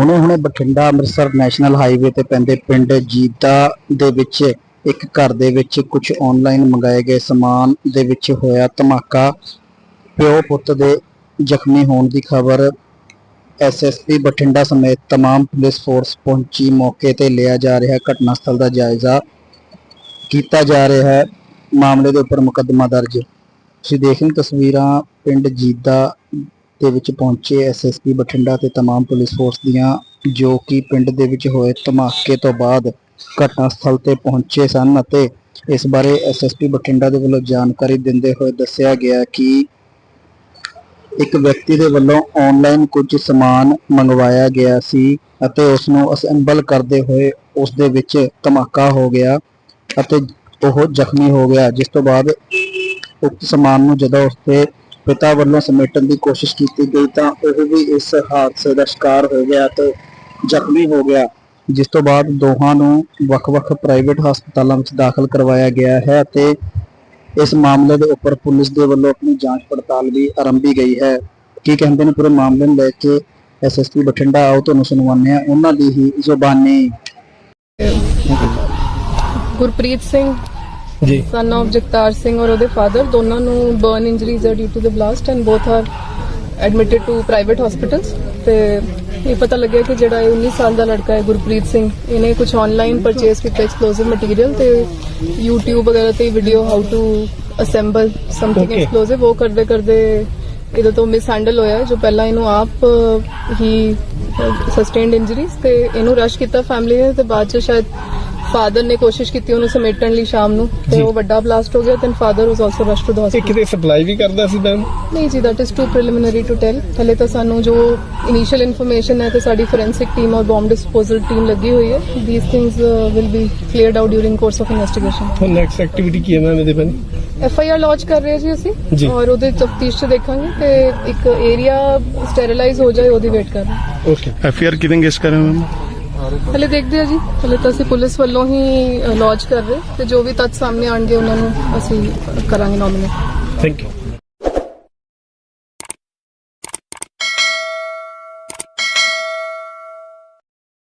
ਹੁਣੇ-ਹੁਣੇ Bathinda Amritsar national highway ਤੇ ਪੈਂਦੇ ਪਿੰਡ ਜੀਤਾ ਦੇ ਵਿੱਚ ਇੱਕ ਘਰ ਦੇ ਵਿੱਚ ਕੁਝ ਆਨਲਾਈਨ ਮੰਗਾਏ ਗਏ ਸਮਾਨ ਦੇ ਵਿੱਚ ਹੋਇਆ ਧਮਾਕਾ ਪਿਓ ਪੁੱਤ ਦੇ ਜ਼ਖਮੀ ਹੋਣ ਦੀ ਖਬਰ ਐਸਐਸਪੀ ਬਠਿੰਡਾ ਸਮੇਤ तमाम ਪੁਲਿਸ ਫੋਰਸ ਪਹੁੰਚੀ ਮੌਕੇ ਤੇ ਲਿਆ ਜਾ ਰਿਹਾ ਘਟਨਾ ਸਥਲ ਦਾ ਜਾਇਜ਼ਾ ਕੀਤਾ ਜਾ ਰਿਹਾ ਹੈ ਮਾਮਲੇ ਦੇ ਉੱਪਰ ਮੁਕੱਦਮਾ ਦਰਜ ਤੁਸੀਂ ਦੇਖ ਰਹੇ ਹੋ ਤਸਵੀਰਾਂ ਪਿੰਡ ਜੀਦਾ ਦੇ ਵਿੱਚ ਪਹੁੰਚੇ ਐਸਐਸਪੀ ਬਠਿੰਡਾ ਤੇ तमाम ਪੁਲਿਸ ਫੋਰਸ ਦੀਆਂ ਜੋ ਕਿ ਪਿੰਡ ਦੇ ਵਿੱਚ ਹੋਏ ਧਮਾਕੇ ਤੋਂ ਬਾਅਦ ਘਟਨਾ ਸਥਲ ਤੇ ਪਹੁੰਚੇ ਸਨ ਅਤੇ ਇਸ ਬਾਰੇ ਐਸਐਸਪੀ ਬਠਿੰਡਾ ਦੇ ਵੱਲੋਂ ਜਾਣਕਾਰੀ ਦਿੰਦੇ ਹੋਏ ਦੱਸਿਆ ਗਿਆ ਕਿ ਇੱਕ ਵਿਅਕਤੀ ਦੇ ਵੱਲੋਂ ਆਨਲਾਈਨ ਕੁਝ ਸਮਾਨ ਮੰਗਵਾਇਆ ਗਿਆ ਸੀ ਅਤੇ ਉਸ ਨੂੰ ਅਸੈਂਬਲ ਕਰਦੇ ਹੋਏ ਉਸ ਦੇ ਵਿੱਚ ਧਮਾਕਾ ਹੋ ਗਿਆ ਅਤੇ ਉਹ ਜ਼ਖਮੀ ਹੋ ਗਿਆ ਜਿਸ ਤੋਂ ਬਾਅਦ ਉਕਤ ਸਮਾਨ ਨੂੰ ਜਦੋਂ ਉਸਦੇ ਪਿਤਾ ਵੱਲੋਂ ਸਮੇਟਣ ਦੀ ਕੋਸ਼ਿਸ਼ ਕੀਤੀ ਗਈ ਤਾਂ ਉਹ ਵੀ ਇਸ ਹਾਦਸੇ ਦਾ ਸ਼ਿਕਾਰ ਹੋ ਗਿਆ ਤੇ ਜ਼ਖਮੀ ਹੋ ਗਿਆ, ਜਿਸ ਤੋਂ ਬਾਅਦ ਦੋਹਾਂ ਨੂੰ ਵੱਖ-ਵੱਖ ਪ੍ਰਾਈਵੇਟ ਹਸਪਤਾਲਾਂ ਵਿੱਚ ਦਾਖਲ ਕਰਵਾਇਆ ਗਿਆ ਹੈ ਅਤੇ ਇਸ ਮਾਮਲੇ ਦੇ ਉੱਪਰ ਪੁਲਿਸ ਦੇ ਵੱਲੋਂ ਆਪਣੀ ਜਾਂਚ ਪੜਤਾਲ ਵੀ ਆਰੰਭੀ ਗਈ ਹੈ। ਕੀ ਕਹਿੰਦੇ ਨੇ ਪੂਰੇ ਮਾਮਲੇ ਨੂੰ ਲੈ ਕੇ ਐਸਐਸਪੀ ਬਠਿੰਡਾ? ਆਓ ਤੁਹਾਨੂੰ ਸੁਣਵਾਉਂਦੇ ਆ ਉਹਨਾਂ ਦੀ ਹੀ ਜ਼ੁਬਾਨੀ। ਗੁਰਪ੍ਰੀਤ ਸਿੰਘ ਜੀ ਸਨ of ਜਗਤਾਰ ਸਿੰਘ ਔਰ ਉਹਦੇ ਫਾਦਰ ਦੋਨਾਂ ਨੂੰ ਬਰਨ ਇੰਜਰੀਜ਼ ਆ due to the blast and both are admitted to private hospitals ਤੇ ਇਹ ਪਤਾ ਲੱਗਿਆ ਕਿ ਜਿਹੜਾ ਇਹ 19 ਸਾਲ ਦਾ ਲੜਕਾ ਹੈ ਗੁਰਪ੍ਰੀਤ ਸਿੰਘ ਇਹਨੇ ਕੁਝ ਆਨਲਾਈਨ ਪਰਚੇਸ ਕੀਤਾ ਐਕਸਪਲੋਸਿਵ ਮਟੀਰੀਅਲ ਤੇ YouTube ਵਗੈਰਾ ਤੇ video how to assemble something. Explosive ਉਹ ਕਰਦੇ ਕਰਦੇ ਇਹਦੇ ਤੋਂ ਮਿਸ ਹੈਂਡਲ ਹੋਇਆ ਜੋ ਪਹਿਲਾਂ ਇਹਨੂੰ ਆਪ ਹੀ ਸਸਟੇਨਡ ਇੰਜਰੀਜ਼ ਤੇ ਇਹਨੂੰ ਰਸ਼ ਕੀਤਾ ਫੈਮਿਲੀ ਨੇ ਤੇ ਬਾਅਦ ਚ ਸ਼ਾਇਦ ਫਾਦਰ ਨੇ ਕੋਸ਼ਿਸ਼ ਕੀਤੀ ਉਹਨੂੰ ਸਮੇਟਣ ਲਈ ਸ਼ਾਮ ਨੂੰ ਤੇ ਜੀ। ਉਹ ਵੱਡਾ ਬਲਾਸਟ ਹੋ ਗਿਆ ਤੇ father was also rush to the ਇਹ ਹਸਪੀਟਲ ਕਿਤੇ ਸਪਲਾਈ ਵੀ ਕਰਦਾ ਸੀ ਮੈਮ? ਨਹੀਂ ਜੀ that is too preliminary to tell ਹਲੇ ਤਾਂ ਸਾਨੂੰ ਜੋ ਇਨੀਸ਼ੀਅਲ ਇਨਫੋਰਮੇਸ਼ਨ ਹੈ ਤੇ ਸਾਡੀ ਫੋਰੈਂਸਿਕ ਟੀਮ ਔਰ ਬੰਬ ਡਿਸਪੋਜ਼ਲ ਟੀਮ ਲੱਗੀ ਹੋਈ ਹੈ। These things will be cleared out during course of investigation ਹੁਣ ਨੈਕਸਟ ਐਕਟੀਵਿਟੀ ਕੀ ਹੈ ਮੈਮ ਇਹਦੇ ਬਨ ਐਫ ਆਈ ਆਰ ਲਾਂਚ ਕਰ ਰਹੇ ਹਾਂ ਜੀ ਅਸੀਂ ਜੀ। ਔਰ ਉਹਦੇ ਤਫਤੀਸ਼ ਚ ਦੇਖਾਂਗੇ ਤੇ ਇੱਕ ਏਰੀਆ ਸਟੈਰੀਲਾਈਜ਼ ਹੋ ਜਾਏ ਉਹਦੀ ਵੇਟ ਕਰ ਰਹੇ ਹਾਂ। ਓਕੇ ਐਫ ਆਰ ਕਿਦਾਂ ਗੈਸ ਕਰ ਰਹੇ ਹੋ ਮੈਮ? ਹਲੇ ਦੇਖਦੇ ਹਾਂ ਜੀ। ਹਲੇ ਤਾਂ ਅਸੀਂ ਪੁਲਿਸ ਵੱਲੋਂ ਹੀ ਲਾਂਚ ਕਰ ਰਹੇ। ਤੇ ਜੋ ਵੀ ਤੱਥ ਸਾਹਮਣੇ ਆਣਗੇ ਉਹਨਾਂ ਨੂੰ ਅਸੀਂ ਕਰਾਂਗੇ ਨੋਮੀਨੇਟ ਥੈਂਕ ਯੂ